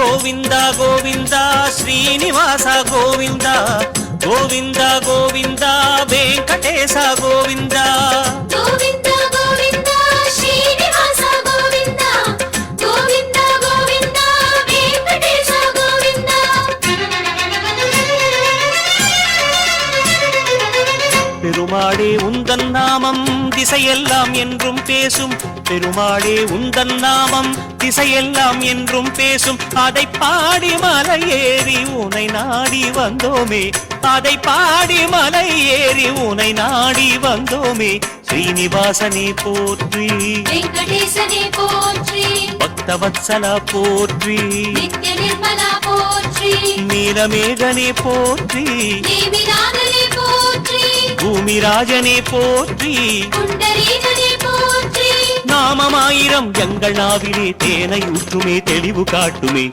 గోవింద గోవింద శ్రీనివాస గోవింద గోవింద గోవింద వెంకటేశ గోవింద. பெருமாளே உந்தன் நாமம் திசையெல்லாம் என்றும் பேசும். பெருமாளே உந்தன் நாமம் திசையெல்லாம் என்றும் பேசும். அதை பாடி மலை ஏறி உனை நாடி வந்தோமே. அதை பாடி மலை ஏறி உனை நாடி வந்தோமே. ஸ்ரீனிவாசனே போற்றி. வெங்கடேசனே போற்றி. பக்தவத்சல போற்றி. நித்ய நிர்மலா போற்றி. நீலமேகனே போற்றி. தேவிநாதனே போற்றி சுவாமிராஜனே போற்றி. நாமமாயிரம் எங்கள் நாவிலே தேனை ஊற்றுமே தெளிவு காட்டுமே.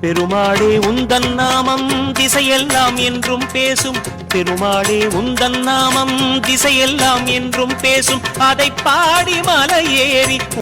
பெருமாளே உந்தன் நாமம் திசையெல்லாம் என்றும் பேசும். பெருமாளே உந்தன் நாமம் திசையெல்லாம் என்றும் பேசும். அதை பாடி மலையேறி ஏறி